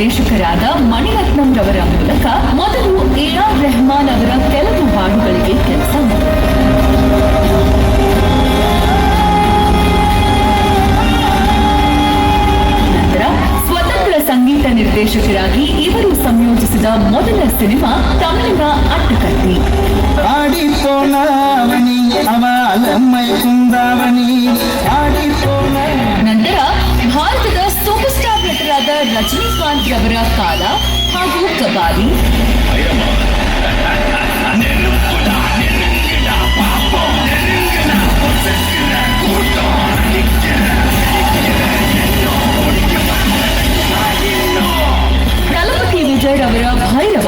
ನಿರ್ದೇಶಕರಾದ ಮಣಿರತ್ನಂ ರವರ ಮೂಲಕ ಮೊದಲು ಎ ಆರ್ ರೆಹಮಾನ್ ಅವರ ಕೆಲವು ಹಾಡುಗಳಿಗೆ ಕೆಲಸ ನಂತರ ಸ್ವತಂತ್ರ ಸಂಗೀತ ನಿರ್ದೇಶಕರಾಗಿ ಇವರು ಸಂಯೋಜಿಸಿದ ಮೊದಲ ಸಿನಿಮಾ ತಮಿಳಿನ ಅಟ್ಟಕತ್ತಿ ಆಡಿ ರವರ ಕಾಲ ಹಾಗೂ ಕಬಾಲಿ ತಲಪತಿ ವಿಜಯ್ ರವರ ಭೈರವ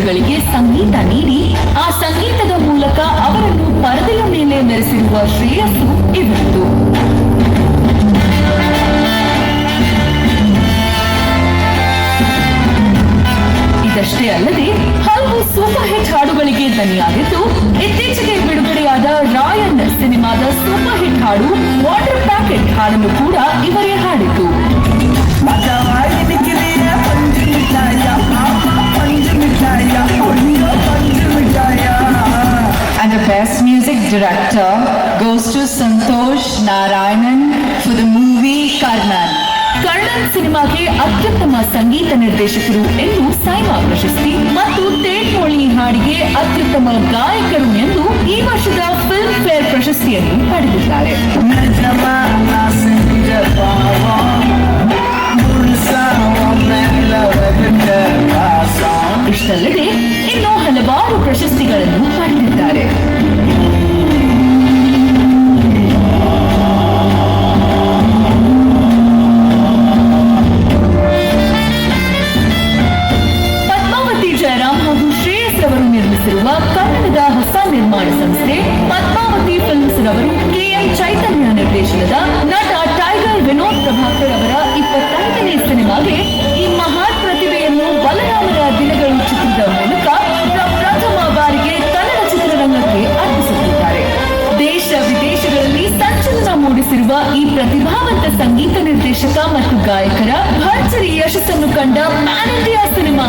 ಚಿತ್ರಗಳಿಗೆ ಸಂಗೀತ ನೀಡಿ, ಆ ಸಂಗೀತದ ಮೂಲಕ ಅವರನ್ನು ಪರದೆಯ ಮೇಲೆ ಮೆರೆಸಿರುವ ಶ್ರೇಯಸ್ಸು ಇವತ್ತು ಇದಷ್ಟೇ ಅಲ್ಲದೆ, ಹಲವು ಸೂಪರ್ ಹಿಟ್ ಹಾಡುಗಳಿಗೆ ದನಿಯಾಗಿದ್ದು ಇತ್ತೀಚೆಗೆ ಬಿಡುಗಡೆಯಾದ ರಾಯನ್ ಸಿನಿಮಾದ ಸೂಪರ್ ಹಿಟ್ ಹಾಡು ವಾಟರ್ ಪ್ಯಾಕೆಟ್ ಹಾಡನ್ನು ಕೂಡ ಇವರೇ actor goes to Santosh Narayanan for the movie Karnan. Karnan ಸಿನಿಮಾಗೆ ಅತ್ಯುತ್ತಮ ಸಂಗೀತ ನಿರ್ದೇಶಕರು ಎಂದು ಸೈಮಾ ಪ್ರಶಸ್ತಿ ಮತ್ತು ತೇನ್ಮೊಳಿ ಹಾಡಿಗೆ ಅತ್ಯುತ್ತಮ ಗಾಯಕರು ಎಂದು ಈ ವರ್ಷದ ಫಿಲ್ಮ್ ಫೇರ್ ಪ್ರಶಸ್ತಿಯನ್ನು ಪಡೆದಿದ್ದಾರೆ. ಇಷ್ಟಲ್ಲದೆ ಇನ್ನೂ ಹಲವಾರು ಪ್ರಶಸ್ತಿಗಳನ್ನು ಪಡೆದಿದ್ದಾರೆ. ನಿರ್ಮಿಸಿರುವ ಕನ್ನಡದ ಹೊಸ ನಿರ್ಮಾಣ ಸಂಸ್ಥೆ ಪದ್ಮಾವತಿ ಫಿಲ್ಮ್ಸ್ ರವರು ಕೆಎಂ ಚೈತನ್ಯ ನಿರ್ದೇಶನದ ನಟ ಟೈಗರ್ ವಿನೋದ್ ಪ್ರಭಾಕರ್ ಅವರ ಇಪ್ಪತ್ತೈದನೇ ಸಿನಿಮಾಗೆ ಈ ಮಹಾನ್ ಪ್ರತಿಭೆಯನ್ನು ಬಲರಾಮರ ದಿನಗಳು ಚಿತ್ರದ ಮೂಲಕ ಪ್ರಥಮ ಬಾರಿಗೆ ಕನ್ನಡ ಚಿತ್ರರಂಗಕ್ಕೆ ಅರ್ಪಿಸುತ್ತಿದ್ದಾರೆ. ದೇಶ ವಿದೇಶಗಳಲ್ಲಿ ಸಂಚಲನ ಮೂಡಿಸಿರುವ ಈ ಪ್ರತಿಭಾವಂತ ಸಂಗೀತ ನಿರ್ದೇಶಕ ಮತ್ತು ಗಾಯಕರ ಭರ್ಜರಿ ಯಶಸ್ಸನ್ನು ಕಂಡ ಪ್ಯಾನ್ ಇಂಡಿಯಾ ಸಿನಿಮಾ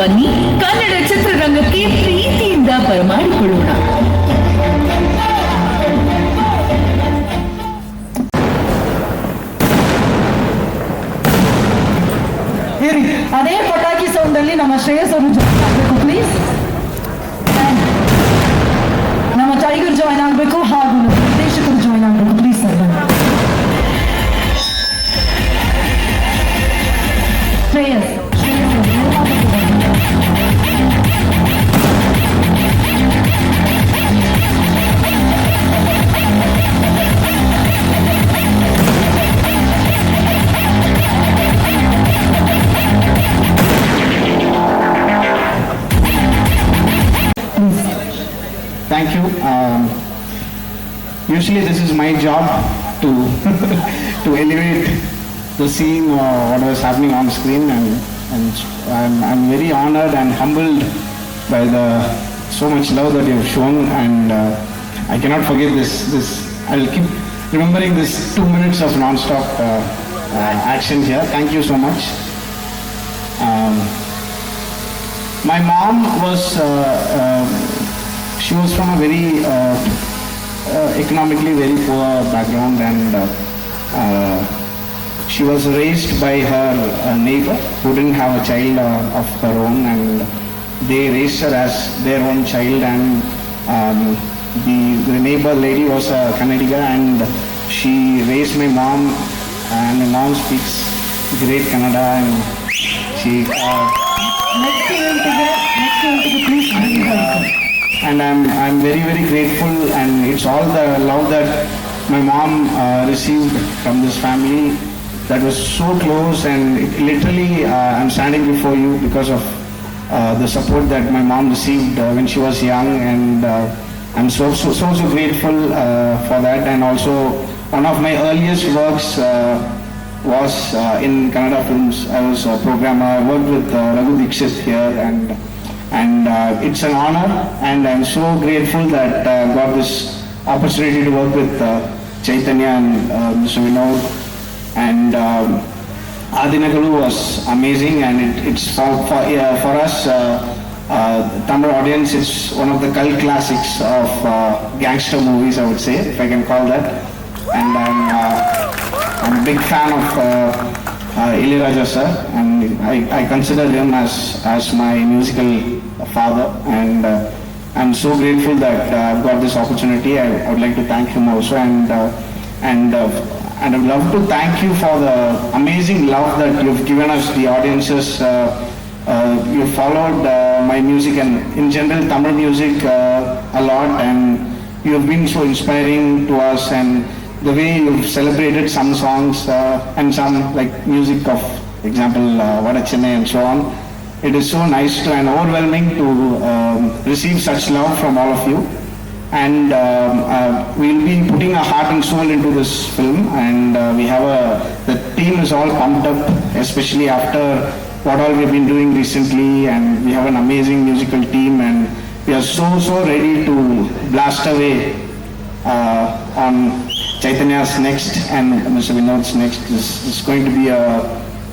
ಬನ್ನಿ. ಕನ್ನಡ ಚಿತ್ರರಂಗಕ್ಕೆ ಪ್ರೀತಿಯಿಂದ ಬರಮಾಡಿಕೊಳ್ಳೋಣ Thank you. Um, usually, this is my job to to elevate the scene or what is happening on screen, and and I'm, I'm very honored and humbled by the so much love that you've shown, and uh, I cannot forget this. This I'll keep remembering this two minutes of non-stop uh, uh, action here. Thank you so much. Um, my mom was, uh, uh, she was from a very uh, uh, economically very poor background and uh, she was raised by her neighbor who didn't have a child of her own and they raised her as their own child and um, the, the neighbor lady was a Kannadiga and she raised my mom and my mom speaks great Kannada and she uh, Next ಗೆ next ಗೆ please. And I'm, I'm very very grateful and it's all the love that my mom uh, received from this family that was so close and literally uh, I'm standing before you because of uh, the support that my mom received uh, when she was young and uh, I'm so so so, so grateful uh, for that and also one of my earliest works was in Kannada films. I was a programmer. I worked with Raghu Dixit here and and uh, it's an honor and I'm so grateful that uh, got this opportunity to work with uh, Chaitanya and uh, Mr. Vinod and um, Adinagalu was amazing and it, it's for, for, for us uh, uh, Tamil audience it's one of the cult classics of uh, gangster movies I would say if I can call that and I'm, uh, I'm a big fan of uh, Ilayaraja sir and I, I consider him as, as my musical father and uh, I'm so grateful that uh, I've got this opportunity. I, I would like to thank him also and uh, and uh, and I'd love to thank you for the amazing love that you've given us, the audiences. Uh, uh, you followed uh, my music and in general Tamil music uh, a lot and you've been so inspiring to us and the way you've celebrated some songs uh, and some like music of example uh, and so on. It is so nice to, and overwhelming to um, receive such love from all of you. And um, uh, we'll be putting our heart and soul into this film. And uh, we have a, the team is all pumped up, especially after what all we've been doing recently. And we have an amazing musical team. And we are so, so ready to blast away uh, on Chaitanya's next and Mr. Vinod's next. Is going to be a,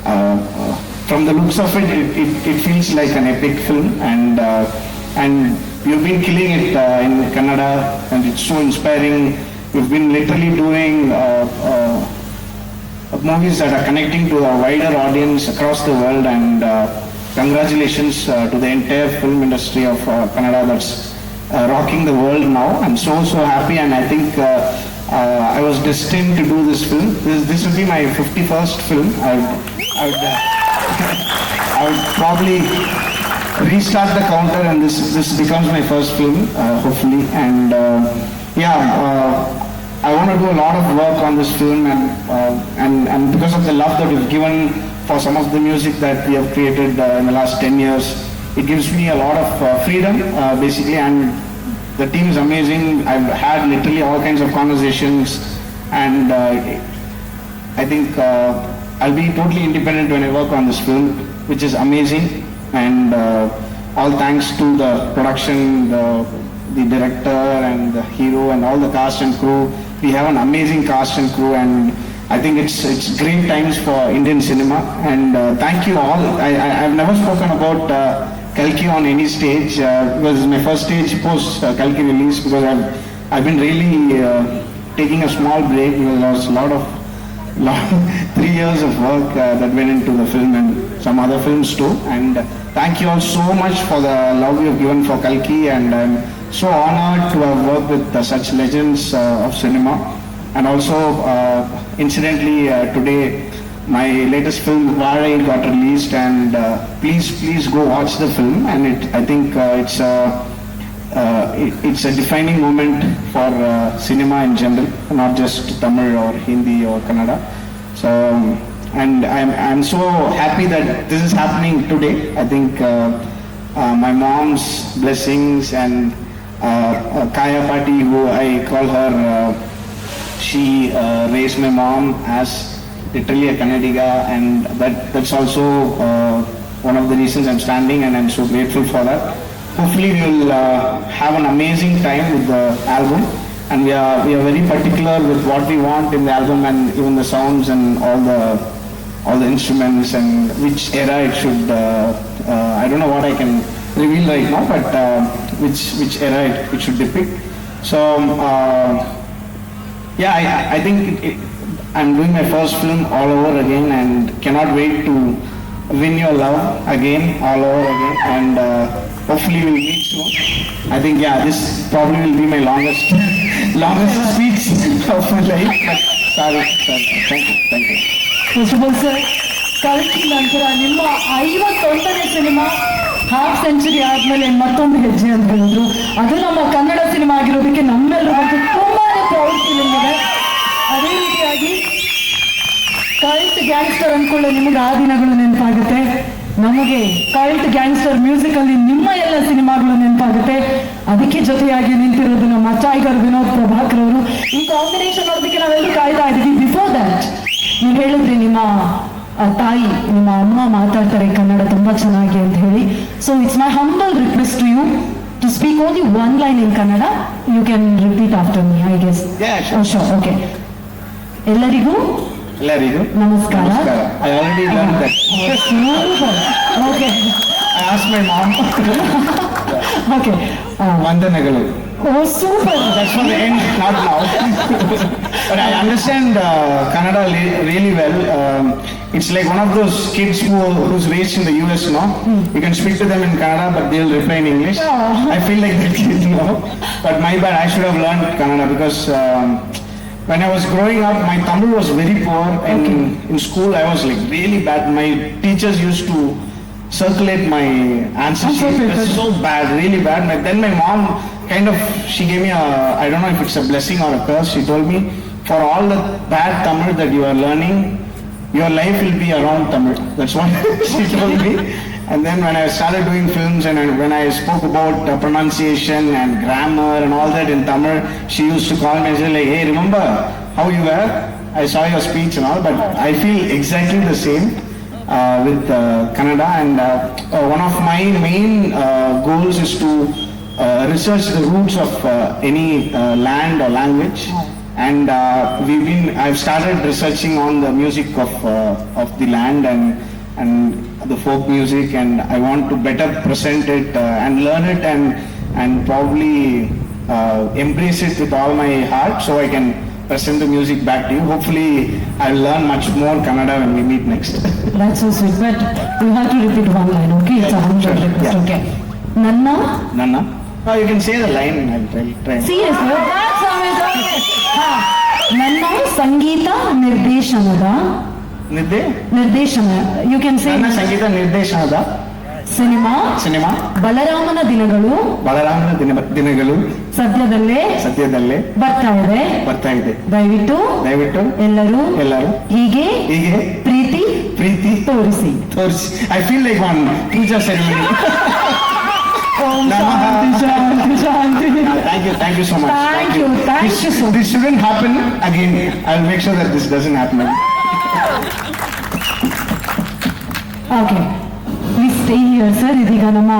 a, a from the looks of it, it, it, it feels like an epic film and uh, and you've been killing it uh, in Kannada and it's so inspiring. You've been literally doing uh, uh, movies that are connecting to a wider audience across the world and uh, congratulations uh, to the entire film industry of Kannada that's rocking the world now. I'm so so happy and I think uh, I was destined to do this film. This, this will be my 51st film. I would, uh, probably restart the counter and this this becomes my first film, uh, hopefully. And uh, yeah, uh, I want to do a lot of work on this film and uh, and and because of the love that we've given for some of the music that we have created in the last 10 years, it gives me a lot of freedom, basically, and the team is amazing. I've had literally all kinds of conversations and uh, I think uh, I'll be totally independent when I work on this film, which is amazing. And uh, all thanks to the production, the, the director, and the hero, and all the cast and crew. We have an amazing cast and crew, and I think it's it's great times for Indian cinema. And uh, thank you all. I, I, I've never spoken about uh, Kalki on any stage uh, because my first stage post uh, Kalki release because I've I've been really uh, taking a small break because there was a lot of long, three years of work uh, that went into the film and some other films too. And thank you all so much for the love you have given for Kalki and I'm so honored to have worked with uh, such legends uh, of cinema. And also, uh, incidentally, uh, today my latest film Varai got released and uh, please, please go watch the film and it, I think uh, it's a uh, it, it's a defining moment for uh, cinema in general, not just Tamil or Hindi or Kannada. So, um, and I'm, I'm so happy that this is happening today. I think uh, uh, my mom's blessings and Kaya Pati, who I call her, she raised my mom as literally a Kannadiga, and that, that's also uh, one of the reasons I'm standing, and I'm so grateful for that. Hopefully, we'll uh, have an amazing time with the album. and we are we are very particular with what we want in the album and even the sounds and all the all the instruments and which era it should. Uh, uh, I don't know what I can reveal right now, but uh, which which era it, it should depict. So. Uh, yeah, I, I think it, it, I'm doing my first film all over again and cannot wait to win your love again, all over again, and uh, hopefully we'll meet soon. I think yeah, this probably will be my longest, longest speech of my life. Sorry, sorry, thank you, thank you. Sir ಕಲ್ಕಿ ನಂತರ ನಿಮ್ಮ ಐವತ್ತೊಂದನೇ cinema half century ಆದ್ಮೇಲೆ ಮತ್ತೊಂದು ಹೆಜ್ಜೆ ಅಂತ ಹೇಳಿದ್ರು ಅದು ನಮ್ಮ ಕನ್ನಡ ಸಿನಿಮಾ ಆಗಿರೋದಕ್ಕೆ ನಮ್ಮೆಲ್ಲರಿಗೂ ತುಂಬಾನೇ ಪ್ರೌಡ್ ಫೀಲಿಂಗ್ ಇದೆ ರೀತಿಯಾಗಿ ಕಲ್ಟ್ ಗ್ಯಾಂಗ್ಸ್ಟರ್ ಅಂದ್ಕೊಳ್ಳೆ ನಿಮಗೆ ಆ ದಿನಗಳು ನೆನಪಾಗುತ್ತೆ. ನಮಗೆ ಕಲ್ಟ್ ಗ್ಯಾಂಗ್ಸ್ಟರ್ ಮ್ಯೂಸಿಕ್ ಅಲ್ಲಿ ನಿಮ್ಮ ಎಲ್ಲ ಸಿನಿಮಾಗಳು ನೆನಪಾಗುತ್ತೆ. ಅದಕ್ಕೆ ಜೊತೆಯಾಗಿ ನಿಂತಿರೋದು ನಮ್ಮ ಟೈಗರ್ ವಿನೋದ್ ಪ್ರಭಾಕರ್ ಅವರು. ಈ ಕಾಂಬಿನೇಷನ್ ಮಾಡೋದಕ್ಕೆ ನಾವೆಲ್ಲರೂ ಕಾಯ್ತಾ ಇದ್ದೀವಿ. ಬಿಫೋರ್ ದಟ್ ನೀವು ಹೇಳಿದ್ರಿ ನಿಮ್ಮ ತಾಯಿ ನಿಮ್ಮ ಅಮ್ಮ ಮಾತಾಡ್ತಾರೆ ಕನ್ನಡ ತುಂಬಾ ಚೆನ್ನಾಗಿ ಅಂತ ಹೇಳಿ. So it's my humble request to you to speak only one line in Kannada you can repeat after me I guess Yeah, sure. Sure okay ಎಲ್ಲರಿಗೂ ಎಲ್ಲರಿಗೂ ನಮಸ್ಕಾರ. ನಮಸ್ಕಾರ. I already learned that. Okay I asked my mom. Okay ವಂದನೆಗಳು. Oh super That's for the end, not now. but I understand uh, Kannada le- really well. Um, it's like one of those kids who who's raised in the US, no? You can speak to them in Kannada, but they'll reply in English. Oh. I feel like that kid, no? But my bad, I should have learned Kannada because um, when I was growing up, my Tamil was very poor. And in school, I was like really bad. My teachers used to circulate my answers. Answer sheet. papers. It's so bad, really bad. But then my mom kind of she gave me a I don't know if it's a blessing or a curse. She told me for all the bad Tamil that you are learning, your life will be around Tamil. That's what she told me. And then when I started doing films and when I spoke about pronunciation and grammar and all that in Tamil, she used to call me and say like, hey, remember how you were? I saw your speech and all, but I feel exactly the same uh, with uh, Kannada and uh, uh, one of my main uh, goals is to uh, research the roots of any land or language and we've been I've started researching on the music of of the land and and the folk music and I want to better present it uh, and learn it and, and probably uh, embrace it with all my heart so I can present the music back to you. Hopefully, I'll learn much more Kannada when we meet next. That's so sweet, but you have to repeat one line, okay? It's a hundred request, yeah. okay? Nanna? Nanna? Oh, you can say the line, and I'll try. try. Seriously? That's amazing! Nanna Sangeeta Nirdeshanada ನಿರ್ದೇಶನ. You can say ಸಂಗೀತ ನಿರ್ದೇಶನದ cinema. Cinema. ಬಲರಾಮನ ದಿನಗಳು. ಬಲರಾಮನ ದಿನ ದಿನಗಳು. ಸದ್ಯದಲ್ಲೇ ಸದ್ಯದಲ್ಲೇ ಬರ್ತಾ ಇದೆ. ಬರ್ತಾ ಇದೆ. ದಯವಿಟ್ಟು ದಯವಿಟ್ಟು ಎಲ್ಲರೂ ಎಲ್ಲರೂ ಹೀಗೆ ಹೀಗೆ ಪ್ರೀತಿ ಪ್ರೀತಿ ತೋರಿಸಿ. ತೋರಿಸಿ. I feel like one puja ceremony. ಶಾಂತಿ ಯು ಶಾಂತಿ Thank you, thank you so much. Thank you, thank this, you so much. This shouldn't happen again. I'll make sure that this doesn't happen again. Okay please stay here sir ಇದೀಗ ನಮ್ಮ